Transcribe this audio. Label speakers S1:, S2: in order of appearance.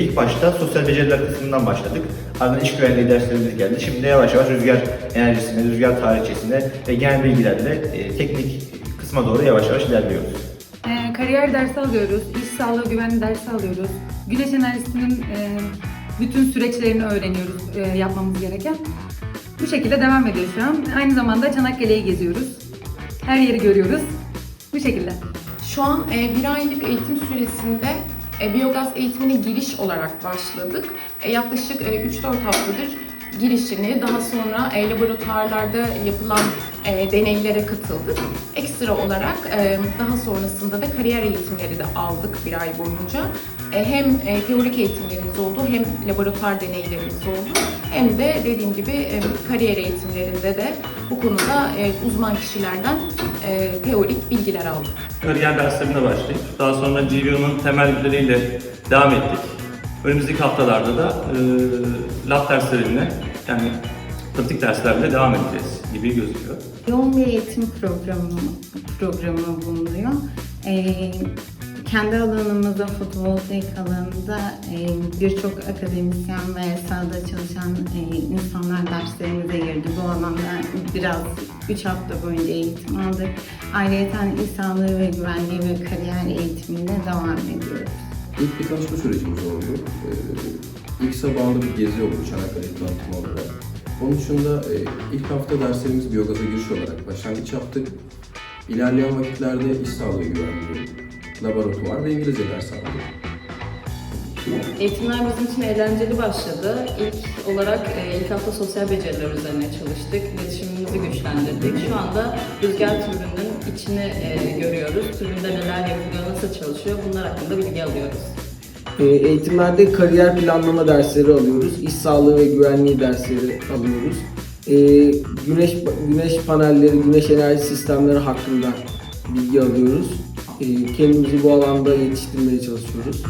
S1: İlk başta sosyal beceriler kısmından başladık. Ardından iş güvenliği derslerimiz geldi. Şimdi de yavaş yavaş rüzgar enerjisine, rüzgar tarihçesine ve genel bilgilerle e, teknik kısma doğru yavaş yavaş ilerliyoruz.
S2: Ee, kariyer dersi alıyoruz, iş sağlığı güvenliği dersi alıyoruz. Güneş enerjisinin e, bütün süreçlerini öğreniyoruz e, yapmamız gereken. Bu şekilde devam ediyor şu an. Aynı zamanda Çanakkale'yi geziyoruz. Her yeri görüyoruz. Bu şekilde.
S3: Şu an e, bir aylık eğitim süresinde e, biyogaz eğitimine giriş olarak başladık. E, yaklaşık e, 3-4 haftadır girişini, daha sonra e, laboratuvarlarda yapılan e, deneylere katıldık. Ekstra olarak e, daha sonrasında da kariyer eğitimleri de aldık bir ay boyunca. E, hem e, teorik eğitimlerimiz oldu, hem laboratuvar deneylerimiz oldu. Hem de dediğim gibi e, kariyer eğitimlerinde de bu konuda e, uzman kişilerden e, teorik bilgiler aldık.
S4: kariyer derslerine başlayıp daha sonra GVO'nun temelleriyle devam ettik. Önümüzdeki haftalarda da e, lab derslerine yani pratik derslerle devam edeceğiz gibi gözüküyor.
S5: Yoğun bir eğitim programı, programı bulunuyor. Ee, kendi alanımızda, fotovoltaik alanında e, birçok akademisyen ve sahada çalışan e, insanlar derslerimize girdi. Bu alanda biraz 3 hafta boyunca eğitim aldık. Ayrıca iş sağlığı ve güvenliği ve kariyer eğitimine devam ediyoruz.
S6: İlk bir tanışma sürecimiz oldu. Ee, ilk sabahında bir gezi oldu Çanakkale tanıtımı olarak. Onun dışında e, ilk hafta derslerimiz biyogaza giriş olarak başlangıç yaptık. İlerleyen vakitlerde iş sağlığı güvenliği, laboratuvar ve İngilizce ders aldık.
S7: Eğitimler bizim için eğlenceli başladı. İlk olarak e, ilk hafta sosyal beceriler üzerine çalıştık. İletişimimizi güçlendirdik. Şu anda rüzgar türbünün içini e, görüyoruz. Türbünde neler yapılıyor, nasıl çalışıyor bunlar hakkında bilgi alıyoruz.
S8: E, Eğitimlerde kariyer planlama dersleri alıyoruz. İş sağlığı ve güvenliği dersleri alıyoruz. E, Güneş güneş panelleri, güneş enerji sistemleri hakkında bilgi alıyoruz. E, Kendimizi bu alanda yetiştirmeye çalışıyoruz.